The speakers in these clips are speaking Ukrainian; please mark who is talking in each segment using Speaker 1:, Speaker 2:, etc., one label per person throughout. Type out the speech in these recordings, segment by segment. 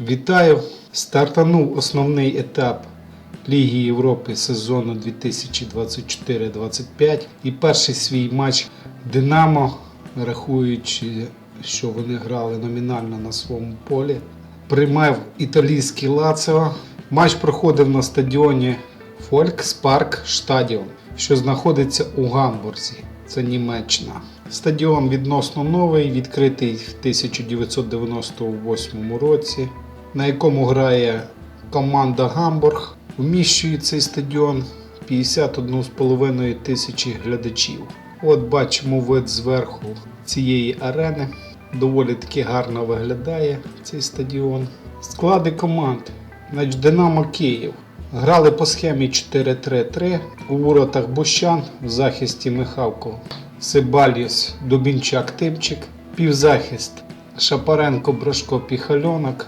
Speaker 1: Вітаю! Стартанув основний етап Ліги Європи сезону 2024-25 і перший свій матч Динамо, рахуючи, що вони грали номінально на своєму полі, приймав італійський Лаціо. Матч проходив на стадіоні Фолькспарк Штадіон, що знаходиться у Гамбурзі. Це Німеччина. Стадіон відносно новий, відкритий в 1998 році, на якому грає команда Гамбург. Вміщує цей стадіон 51,5 тисячі глядачів. От бачимо вид зверху цієї арени. Доволі таки гарно виглядає цей стадіон. Склади команд. Значить, Динамо Київ. Грали по схемі 4-3-3. У воротах Бущан, в захисті Михавко, Сибаліс, Дубінчак, Тимчик. Півзахист Шапаренко, Брошко, Піхальонок.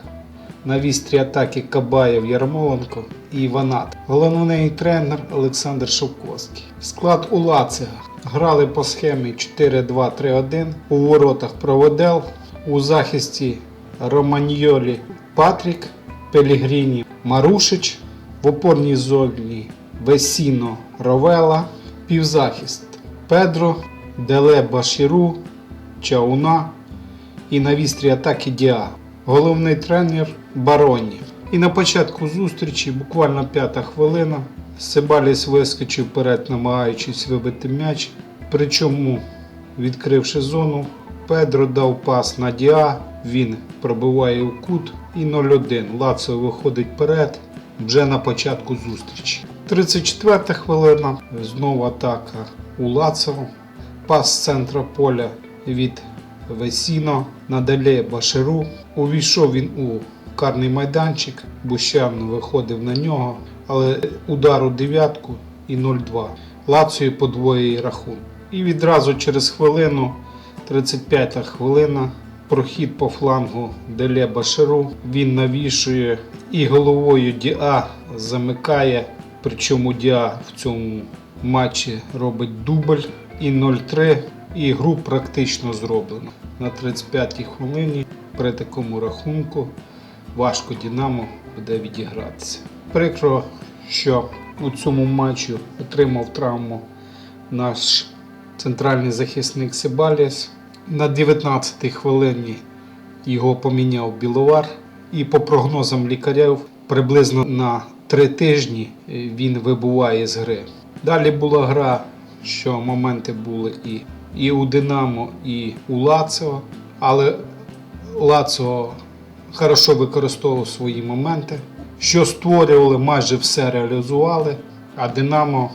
Speaker 1: На вістрі атаки Кабаєв, Ярмоленко і Ванат. Головний тренер Олександр Шовковський. Склад у Лацига. Грали по схемі 4-2-3-1. У воротах Проводел. У захисті Романьйолі Патрік, Пелігріні Марушич. В опорній зоні Весіно Ровела. Півзахист Педро, Деле Башіру, Чауна і на вістрі атаки Діа. Головний тренер Бароні. І на початку зустрічі, буквально п'ята хвилина, Себаліс вискочив вперед, намагаючись вибити м'яч. Причому, відкривши зону, Педро дав пас на Діа, він пробиває у кут і 0-1. Лацо виходить вперед вже на початку зустрічі. 34 хвилина, знову атака у Лацево. Пас з центра поля від Весіно, надалі Баширу. Увійшов він у карний майданчик, Бущан виходив на нього, але удар у дев'ятку і 0-2. Лаціо подвоює рахунок. І відразу через хвилину, 35-та хвилина, прохід по флангу Деле Баширу. Він навішує і головою Діа замикає. Причому Діа в цьому матчі робить дубль і 0-3, і гру практично зроблено. На 35-й хвилині при такому рахунку важко Дінамо буде відігратися. Прикро, що у цьому матчі отримав травму наш центральний захисник Себаліс. На 19-й хвилині його поміняв Біловар, і по прогнозам лікарів приблизно на три тижні він вибуває з гри. Далі була гра, що моменти були і, і у Динамо, і у Лаціо, але Лаціо хорошо використовував свої моменти. Що створювали, майже все реалізували, а Динамо,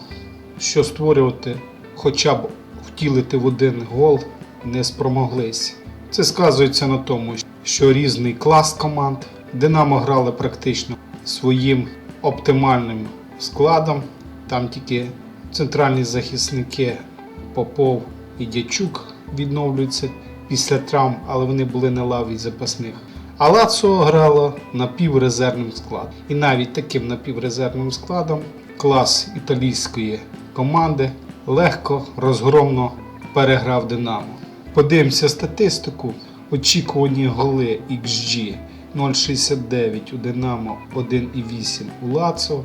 Speaker 1: що створювати, хоча б втілити в один гол, не спромоглися. Це сказується на тому, що різний клас команд. Динамо грали практично своїм оптимальним складом. Там тільки центральні захисники Попов і Дячук відновлюються після травм, але вони були на лаві запасних. А Лацо грало напіврезервним складом. І навіть таким напіврезервним складом клас італійської команди легко розгромно переграв Динамо. Подивимося статистику. Очікувані голи XG 0,69 у Динамо, 1,8 у Лацо.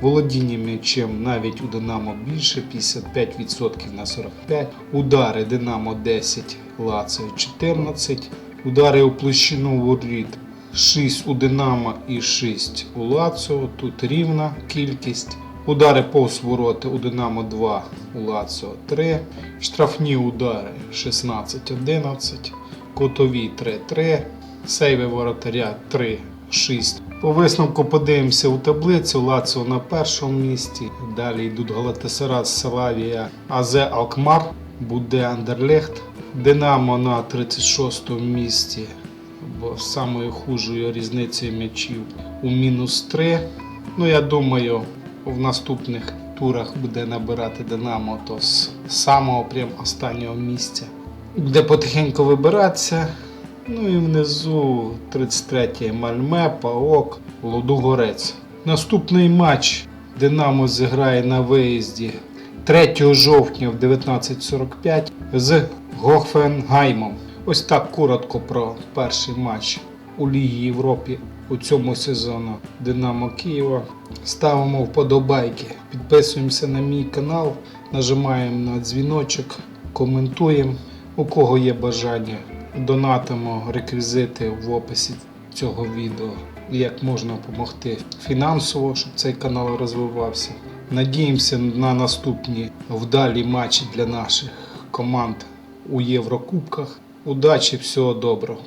Speaker 1: Володіння м'ячем навіть у Динамо більше 55% на 45%. Удари Динамо 10, Лацо 14. Удари у площину воріт 6 у Динамо і 6 у Лацо. Тут рівна кількість. Удари повз ворота у Динамо 2, у Лацо 3. Штрафні удари 16-11. Котові 3-3. Сейви воротаря 3-6. По висновку подивимося у таблицю. Лаціо на першому місці. Далі йдуть Галатасарас, Салавія, АЗ Алкмар, буде Андерлехт. Динамо на 36 місці, бо самою хужою різницею м'ячів у мінус 3. Ну, я думаю, в наступних турах буде набирати Динамо то з самого прям останнього місця. Буде потихеньку вибиратися. Ну і внизу 33 Мальме, Паок, Лудогорець. Наступний матч Динамо зіграє на виїзді 3 жовтня в 19.45 з Гофенгаймом. Ось так коротко про перший матч у Лігі Європі у цьому сезону Динамо Києва. Ставимо вподобайки, підписуємося на мій канал, нажимаємо на дзвіночок, коментуємо. У кого є бажання, донатимо реквізити в описі цього відео, як можна допомогти фінансово, щоб цей канал розвивався. Надіємося на наступні вдалі матчі для наших команд у Єврокубках. Удачі, всього доброго!